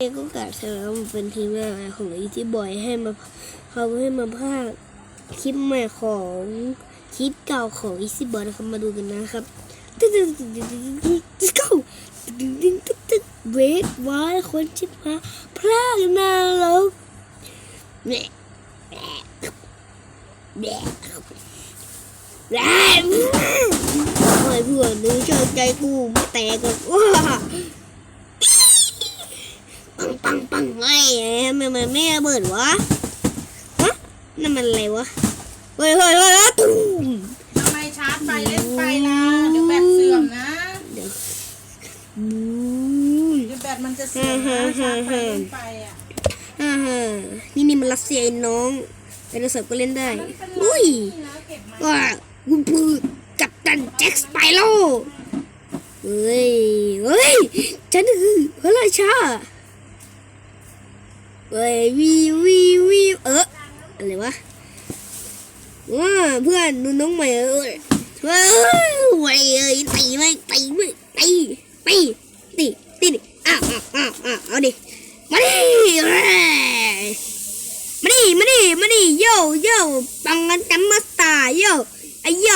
เอก็กาสแล้วมันเป็นทีมงานของอีที่บอยให้มาเขาให้มาภาคคลิปใหม่ของคลิปเก่าของอีซี่บอยนะครับมาดูกันนะครับตึ๊ดตึ๊ดตึ๊ดตึ๊ดตึ๊ดตึ๊ดตึ๊ดตึ๊ดตึ๊ดเวทวายคนชิบหายพลาดนาแล้วแหม่แหม่แหมแหม่โอ้ยเพื่อนนึกเชื่อใจกูไม่แตกหรอกว้า ปังปังปังไอ้มันมันไม่ระเบิดวะฮะนั่นมันอะไรวะเฮ้ยเฮ้ยเฮ้ยเฮ้ยตุ้มทำไมชาร์จไฟเล่นไฟล่ะเดี๋ยวแบตเสื่อมนะเดี๋ยวบูยเดี๋ยวแบตมันจะเสื่อมนะชาร์จไฟเล่นไฟอะฮ่าฮ่านี่นี่มันรัสเซียไอ้น้องไดโนเสาร์ก็เล่นได้อุ้ยนี่นะเก็บมาว่าคุณพือกับตันแจ็คสไปโร่เฮ้ย เฮ้ย ฉันคือพระราชา เฮ้ยวีวีวีเอออะไรวะว้าเพื่อนดูน้องใหม่เอ้ยเฮ้ยไว้เอ้ยตีไหมตีไหมตีตีตีตีดิอ้าวอ้าวอ้าวอ้าวเอาดิมาดิมาดิมาดิมาดิโยโย่ปังกันจัมมาสตาโยไอโย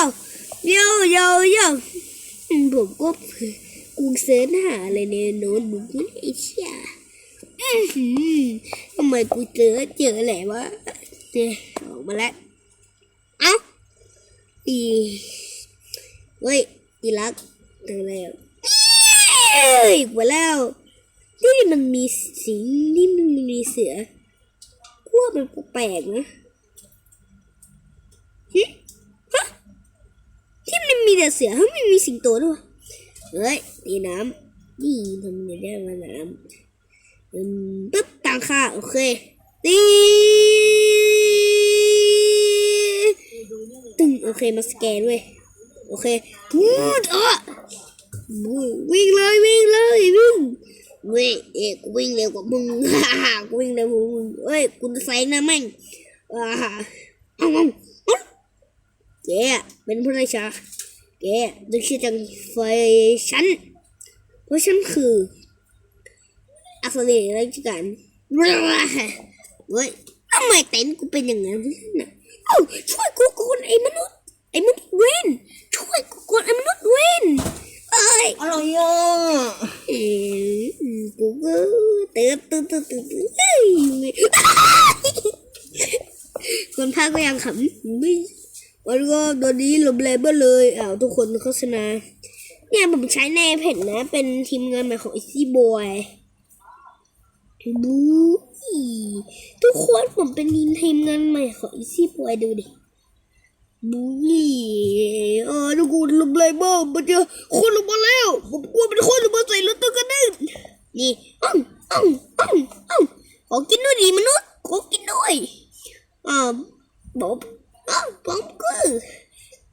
โยโยโยอืมผมก็กูเสิร์ชหาอะไรในโน้ตบุ๊กไม่ไอ้เชี่ย ทำไมกูเจอเจออะไรวะเนี่ยออกมาแล้วเอ้าอีเฮ้ยอีรักเจอแล้วเอ้ยมาแล้วนี่มันมีสิงนี่มันมีเสือพวกมันแปลกนะหึฮะที่มันมีแต่เสือไม่มีสิงโตด้วยเฮ้ยตีน้ำนี่ทำไงได้มาน้ำอืม ปึ๊บตังค่าโอเคตีตึงโอเคมาสแกนด้วยโอเคพูดเออวิ่งเลยวิ่งเลยวิ่งเว้ยเอกวิ่งเร็วกว่ามึงกูวิ่งเร็วกว่ามึงเอ้ยกูจะใส่หน้าแม่งอ่าเอาเอาเอาแกเป็นผู้ราชาแกดึกชื่อจังไฟฉันเพราะฉันคือ อัศวินราชการเว้ยทำไมเต็นท์กูเป็นอย่างนั้นน่ะเอ้าช่วยกูก่อนไอ้มนุษย์ไอ้มนุษย์เวนช่วยกูก่อนไอ้มนุษย์เวนเอ้ยอร่อยอะเอ๋กูก็เติร์ดเติร์ดเติร์ดเติร์ดเฮ้ยคนภาคก็ยังขำไม่วันก็ตอนนี้ลมแรงมาเลยอ้าวทุกคนโฆษณาเนี่ยผมใช้ในเพจนะ เป็นทีมงานใหม่ของ Easy Boy บูทุกคนผมเป็นทีมงานใหม่ของ Easy Boy ดูดิบุยเออทุกคนลงเลยบ้างมันจะคนลงมาแล้วผมกลัวเป็นคนลงมาใส่รถตัวกันนึงนี่อ้องอ้องอ้องอ้องขอกินด้วยดิมนุษย์ขอกินด้วยอ่าผมอ้าวผมคือ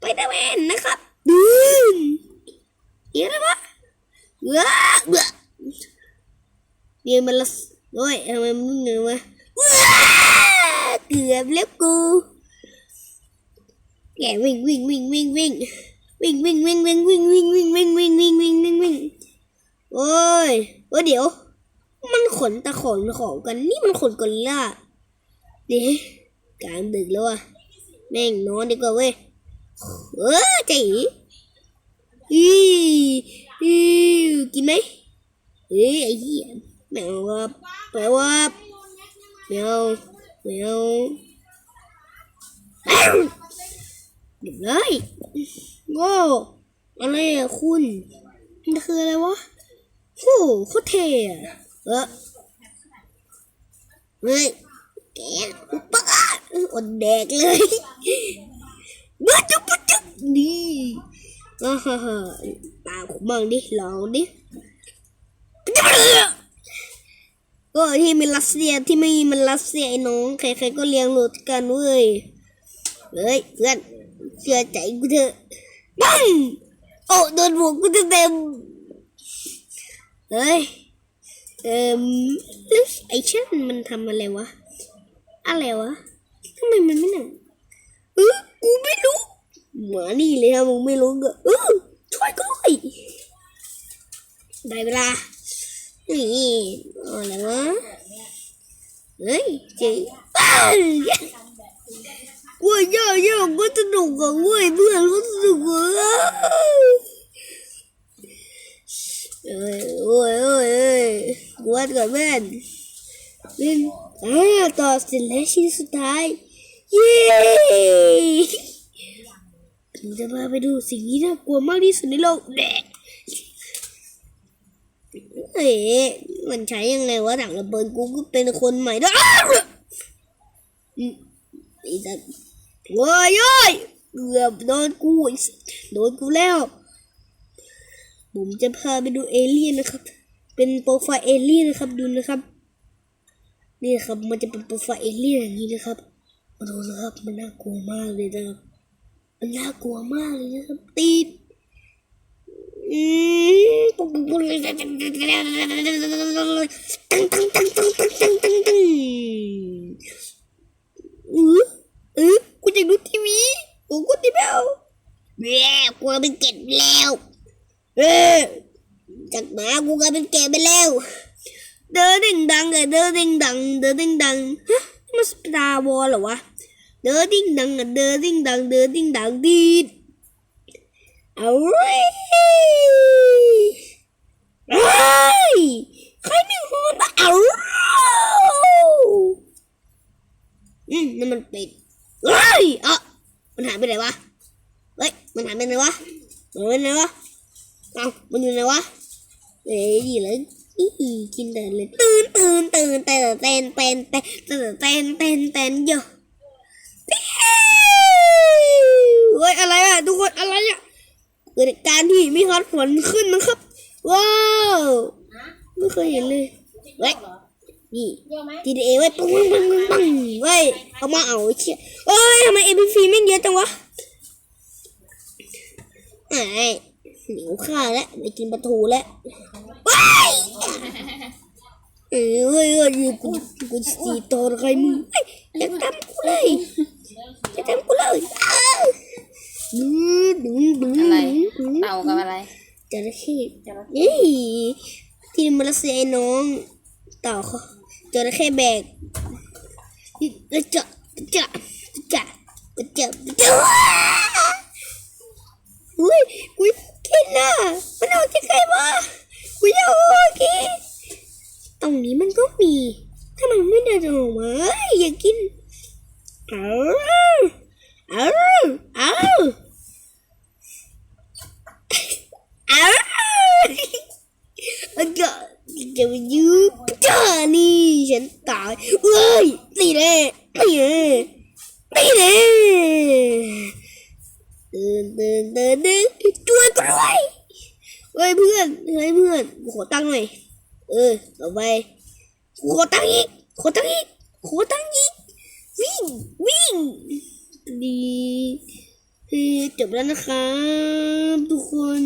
ไปเดอร์แมนนะครับดืมเดี๋ยวนะวะเว้าเว้าเนี่ยมันละ โอ้ยทำไมมึงเงยวะว้าเกือบแล้วกูแกวิ่งวิ่งวิ่งวิ่งวิ่งวิ่งวิ่งวิ่งวิ่งวิ่งวิ่งวิ่งวิ่งวิ่งวิ่งวิ่งวิ่งวิ่งโอ้ยโอ้เดี๋ยว มันขนตะขนของกันนี่มันขนกอริลล่านี่กลางดึกแล้วอะแม่งนอนดีกว่าเว้ยเออจีอีอีกินไหมเฮ้ยไอ้เหี้ย แมววับแมววับแมวแมวเดี๋ยวเลยโง่อะไรอะคุณมันคืออะไรวะโอ้โคตรเท่อะเออเฮ้ยแกอุปกาอดแดกเลยบ้าจุ๊บจุ๊บนี่อ่าฮ่าฮ่าตามผมบ้างดิลองดิ ก็ที่มันรัสเซียที่ไม่มันรัสเซียไอ้น้องใครๆก็เลี้ยงโหลดกันเว้ยเฮ้ยเพื่อนเชื่อใจกูเถอะปังโอ้โดนหัวกูเต็มเฮ้ยเอ่มไอ้ฉันมันทำอะไรวะอะไรวะทำไมมันไม่หนังเออกูไม่รู้หมานี่เลยนะมึงไม่รู้ก็เออช่วยกูหน่อยได้เวลา นี่อะไรวะเฮ้ยเจ๋งอ้าวเว้ยเยอะเยอะก็สนุกอะเว้ยเพื่อนก็สนุกอะเอ้ยโอ้ยโอ้ยเอ้ยกวาดก่อนเพื่อนเล่นอ่าต่อสร็จแล้วชิ้นสุดท้าย เย้ผมจะพาไปดูสิ่งที่น่ากลัวมากที่สุดในโลกแดะ เอ๊มันใช้ยังไงวะถังระเบิดกูก็เป็นคนใหม่ด้วยอ้าวอืมไอ้ว้ยโอ้ยเกือบโดนกูโดนกูแล้ว ผมจะพาไปดูเอเลี่ยนนะครับ เป็นโปรไฟล์เอเลี่ยนนะครับดูนะครับนี่นะครับมันจะเป็นโปรไฟล์เอเลี่ยนอย่างนี้นะครับมาดูนะครับมันน่ากลัวมากเลยนะครับมันน่ากลัวมากเลยนะครับตีด อืมตั้งตั้งตั้งตั้งตั้งตั้งตั้งตั้งตั้งเออเออกูจะดูทีวีโอ้กูทีวีเอาแย่กูเป็นเก็บแล้วเออจากหมากูกลายเป็นแกะไปแล้ว เดินดิ่งดังเลยเดินดิ่งดัง เดินดิ่งดังฮะมันสตาร์วอลเหรอวะเดินดิ่งดังอะเดินดิ่งดังเดินดิ่งดังดีด เอาเว้ยเฮ้ยใครมีหัวมาเอาอืมนั่นมันเป็ดเฮ้ยเอะมันหายไปไหนวะ เฮ้ย มันหายไปไหนวะมันไปไหนวะเอ้ามันอยู่ไหนวะเอ้ยดีเลยอีกินแต่เลยตื่นตื่นตื่นตื่นเต้นเต้นเต้นตื่นเต้นเต้นเต้นเยอะเฮ้ยอะไรอะทุกคนอะไรอะ กิดการที่มีฮอตฝนขึ้นนะครับ ว้าวไม่เคยเห็นเลยเฮ้ยนี่เอไหม GTA ไว้ปังปังปังปังเว้ยเอามาเอาไอ้เชี่ยเอ้ยทำไม MP แม่เยอะจังวะไอ้เหนียวข้าแล้วไปกินปลาทูแล้วว้ายเอ้ยเฮ้ยเฮ้ยอยู่กูกูสีตอนใครมึงเฮ้ยอย่าทำกูเลยอย่าทำกูเลย อ้าวดึงดึงดึงอะไรดึงเต่ากับอะไรจระเข้เฮ้ที่มาเลเซียไอ้น้อง เต่าเขาจระเข้แบกแล้วจะจะจะจะจะจะอุ้ยกูกินน่ะมันเอาที่ใครมากูอยากเอากินตรงนี้มันก็มีถ้ามันไม่เดินออกมาอย่ากินเอาเอาเอ้าเอาแล้วก็จะมายืมจ้านี่ฉันตายเอ้ยตีแน่ตีแน่ตีแน่เดินเดินเดินเดินช่วยกูด้วยเฮ้ยเพื่อนเฮ้ยเพื่อนขอตังค์หน่อยเออเอไปขอตังค์อีกขอตังค์อีกขอตังค์อีกวิ่งวิ่งดี จบแล้วนะครับทุกคน